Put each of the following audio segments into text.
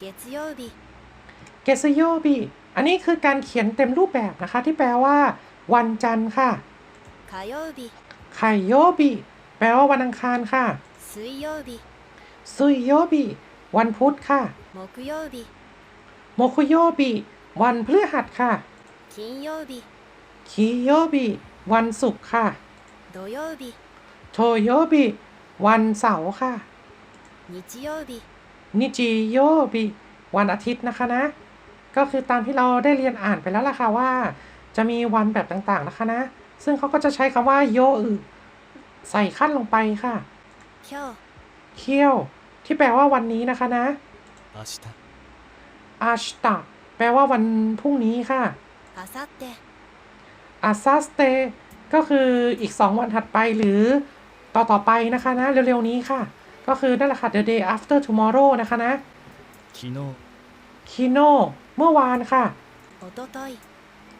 月曜日 เกสโยบิอันนี้คือการเขียนเต็มรูปแบบนะคะ ที่แปลว่า วันจันทร์ค่ะ 火曜日 ไคโยบิแปลว่าวันอังคารค่ะ 水曜日 ซุยโยบิวันพุธค่ะ 木曜日 โมคุโยบิวันพฤหัสค่ะ 金曜日 คิโยบิวันศุกร์ค่ะ 土曜日 โทโยบิวันเสาร์ค่ะ 日曜日 นิจิโยบิวันอาทิตย์นะคะนะ ก็คือตามที่เราได้เรียนอ่านไปแล้วล่ะค่ะว่า จะมีวันแบบต่างๆนะคะนะ ซึ่งเขาก็จะใช้คำว่าโยอึใส่ขั้นลงไปค่ะเคียวเคียว ที่แปลว่าวันนี้นะคะนะอาชิตะอาชิตะแปลว่าวันพรุ่งนี้ค่ะอาซาเตอาซาเตก็คืออีกสองวันถัดไปหรือต่อต่อไปนะคะนะ เร็วๆนี้ค่ะ ก็คือนั่นแหละค่ะ the day after tomorrow นะคะนะคิโนคิโนเมื่อวานค่ะโอโตโตย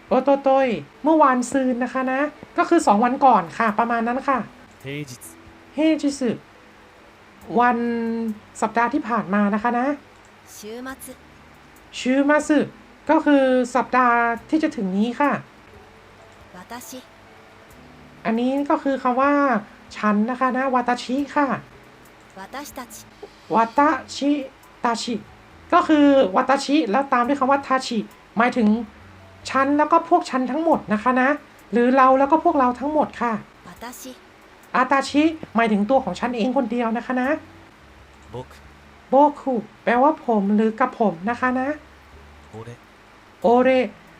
โอโตโตยเมื่อวานซืนนะคะนะ ก็คือสองวันก่อนค่ะ ประมาณนั้นค่ะเฮจิสเฮจิสวันสัปดาห์ที่ผ่านมานะคะนะชิมาสึชิมาสึก็คือสัปดาห์ที่จะถึงนี้ค่ะวาตาชิอันนี้ก็คือคำว่า ฉันนะคะนะวาตาชิค่ะ 私たち วาตาชิตาชิก็คือวาตาชิแล้วตามด้วยคำว่าทาชิหมายถึงฉันแล้วก็พวกฉันทั้งหมดนะคะนะ หรือเราแล้วก็พวกเราทั้งหมดค่ะ 私 อาตาชิหมายถึงตัวของฉันเองคนเดียวนะคะนะ 僕 โบคุแปลว่าผมหรือกับผมนะคะนะ 俺 โอเร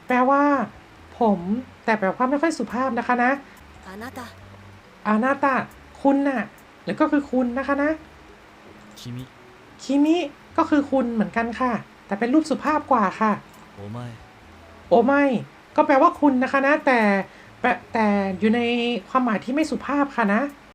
แปลว่า ผม แต่แปลว่าไม่ค่อยสุภาพนะคะนะ あなた อานาตะคุณน่ะหรือก็คือคุณนะคะนะ คิมิคิมิก็คือคุณเหมือนกันค่ะ แต่เป็นรูปสุภาพกว่าค่ะ โอไม่ โอไม่ ก็แปลว่าคุณนะคะนะ แต่แต่อยู่ในความหมายที่ไม่สุภาพค่ะนะ